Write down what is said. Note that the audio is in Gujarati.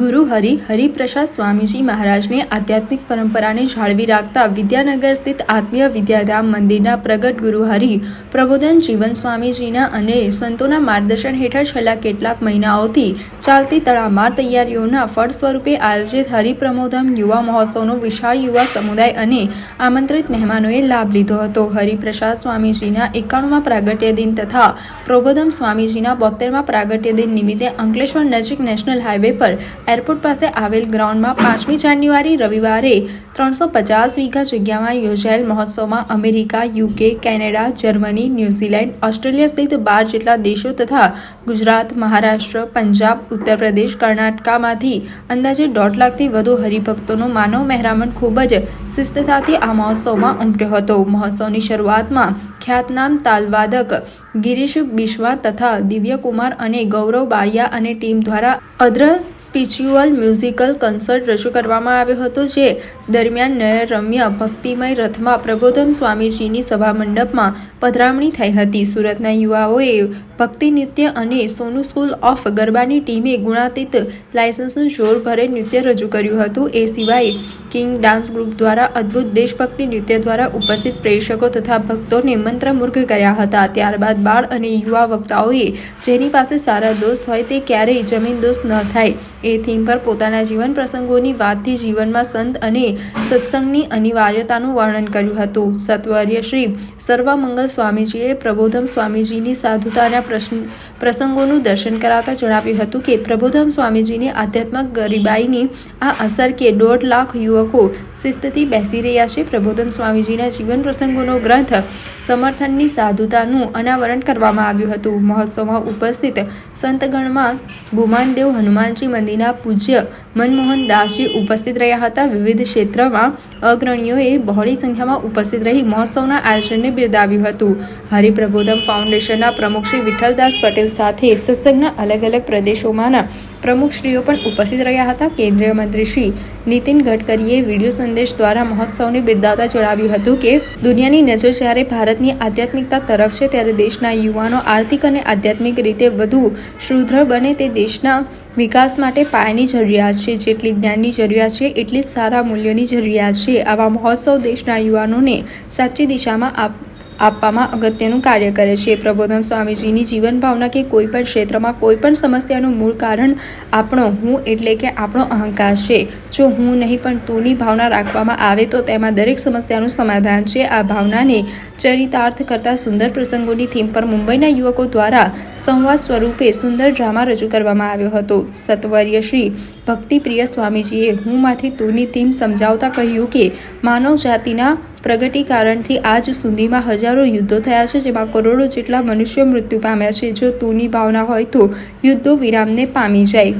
ગુરુ હરિ હરિપ્રસાદ સ્વામીજી મહારાજની આધ્યાત્મિક પરંપરાને જાળવી રાખતા વિદ્યાનગર સ્થિત આત્મીય વિદ્યાધામ મંદિરના પ્રગટ ગુરુ હરિ પ્રબોધન જીવન સ્વામીજીના અને સંતોના માર્ગદર્શન હેઠળ છેલ્લા કેટલાક મહિનાઓથી ચાલતી તડામાર તૈયારીઓના ફળ સ્વરૂપે આયોજિત હરિપ્રમોધમ યુવા મહોત્સવનો વિશાળ યુવા સમુદાય અને આમંત્રિત મહેમાનોએ લાભ લીધો હતો. હરિપ્રસાદ સ્વામીજીના એકાણુંમાં પ્રાગટ્ય દિન તથા પ્રબોધમ સ્વામીજીના બોતેરમાં પ્રાગટ્ય દિન નિમિત્તે અંકલેશ્વર નજીક નેશનલ હાઈવે પર એરપોર્ટ પાસે આવેલ ગ્રાઉન્ડમાં પાંચમી જાન્યુઆરી રવિવારે ત્રણસો પચાસ વીઘા જગ્યામાં યોજાયેલ મહોત્સવમાં America, UK, Canada, Germany, New Zealand, Australia સહિત બાર જેટલા દેશો તથા ગુજરાત, મહારાષ્ટ્ર, પંજાબ ઉત્તર પ્રદેશ કર્ણાટકામાંથી અંદાજે દોઢ લાખથી વધુ હરિભક્તોનો માનવ મહેરામણ ખૂબ જ શિસ્તતાથી આ મહોત્સવમાં ઉમટ્યો હતો. મહોત્સવની શરૂઆતમાં ખ્યાતનામ તાલવાદક ગિરીશ બિશ્વા તથા દિવ્યકુમાર અને ગૌરવ બાળિયા અને ટીમ દ્વારા અદ્ર સ્પિરિચ્યુઅલ મ્યુઝિકલ કન્સર્ટ રજૂ કરવામાં આવ્યો હતો, જે દરમિયાન નયરમ્ય ભક્તિમય રથમાં પ્રબોધન સ્વામીજીની સભા મંડપમાં પધરામણી થઈ હતી. સુરતના યુવાઓએ ભક્તિ નૃત્ય અને સોનુ સ્કૂલ ઓફ ગરબાની ટીમે ગુણાતીત લાયસન્સનું જોર ભરે નૃત્ય રજૂ કર્યું હતું. એ સિવાય કિંગ ડાન્સ ગ્રુપ દ્વારા અદ્ભુત દેશભક્તિ નૃત્ય દ્વારા ઉપસ્થિત પ્રેક્ષકો તથા ભક્તોને મંત્રમુગ્ધ કર્યા હતા. ત્યારબાદ બાળ અને યુવા વક્તાઓએ જેની પાસે સારા દોસ્ત હોય તે ક્યારેય જમીન દોસ્ત ન થાય. એ થીમ પર પોતાના જીવન પ્રસંગોની વાતથી જીવનમાં સંત અને સત્સંગની અનિવાર્યતાનું વર્ણન કર્યું હતું. સત્વર્ય શ્રી સર્વમંગલ સ્વામીજીએ પ્રબોધમ સ્વામીજીની સાધુતાના પ્રશ્ન, પ્રસંગોનું દર્શન કરાવતા જણાવ્યું હતું કે પ્રબોધમ સ્વામીજીની આધ્યાત્મક ગરીબાઈની આ અસર કે દોઢ લાખ યુવકો શિસ્તથી બેસી રહ્યા છે, પ્રબોધમ સ્વામીજીના જીવન પ્રસંગોનો ગ્રંથ સમર્થનની સાધુતાનું અનાવરણ કરવામાં આવ્યું હતું. મહોત્સવમાં ઉપસ્થિત સંતગણમાં ભૂમાનદેવ હનુમાનજી મંદિરના પૂજ્ય મનમોહન દાસજી ઉપસ્થિત રહ્યા હતા. વિવિધ ક્ષેત્રમાં અગ્રણીઓએ બહોળી સંખ્યામાં ઉપસ્થિત રહી મહોત્સવના આયોજનને બિરદાવ્યું હતું. હરિપ્રબોધમ ફાઉન્ડેશનના પ્રમુખ શ્રી વિઠ્ઠલદાસ પટેલ સાથે સત્સંગના અલગ અલગ પ્રદેશોમાંના પ્રમુખશ્રીઓ પણ ઉપસ્થિત રહ્યા હતા. કેન્દ્રીય મંત્રી શ્રી નીતિન ગડકરીએ વીડિયો સંદેશ દ્વારા મહોત્સવને બિરદાવતા જણાવ્યું હતું કે, દુનિયાની નજર જ્યારે ભારતની આધ્યાત્મિકતા તરફ છે, ત્યારે દેશના યુવાનો આર્થિક અને આધ્યાત્મિક રીતે વધુ સુદૃઢ બને તે દેશના વિકાસ માટે પાયાની જરૂરિયાત છે. જેટલી જ્ઞાનની જરૂરિયાત છે, એટલી જ સારા મૂલ્યોની જરૂરિયાત છે. આવા મહોત્સવ દેશના યુવાનોને સાચી દિશામાં આપ આપવામાં અગત્યનું કાર્ય કરે છે. પ્રબોધન સ્વામીજીની જીવન ભાવના કે કોઈ પણ ક્ષેત્રમાં કોઈ પણ સમસ્યાનું મૂળ કારણ આપણો હું એટલે કે આપણો અહંકાર છે. જો હું નહીં પણ તુંની ભાવના રાખવામાં આવે તો તેમાં દરેક સમસ્યાનું સમાધાન છે. આ ભાવનાને ચરિતાર્થ કરતા સુંદર પ્રસંગોની થીમ પર મુંબઈના યુવકો દ્વારા સંવાદ સ્વરૂપે સુંદર ડ્રામા રજૂ કરવામાં આવ્યો હતો. સત્વર્ય શ્રી ભક્તિપ્રિય સ્વામીજીએ હુંમાંથી તુની થીમ સમજાવતા કહ્યું કે, માનવ જાતિના પ્રગટીકારણથી આજ સુધીમાં હજારો યુદ્ધો થયા છે, જેમાં કરોડો જેટલા મનુષ્યો મૃત્યુ પામ્યા છે. જો તુની ભાવના હોય તો યુદ્ધો વિરામને પામી જાય.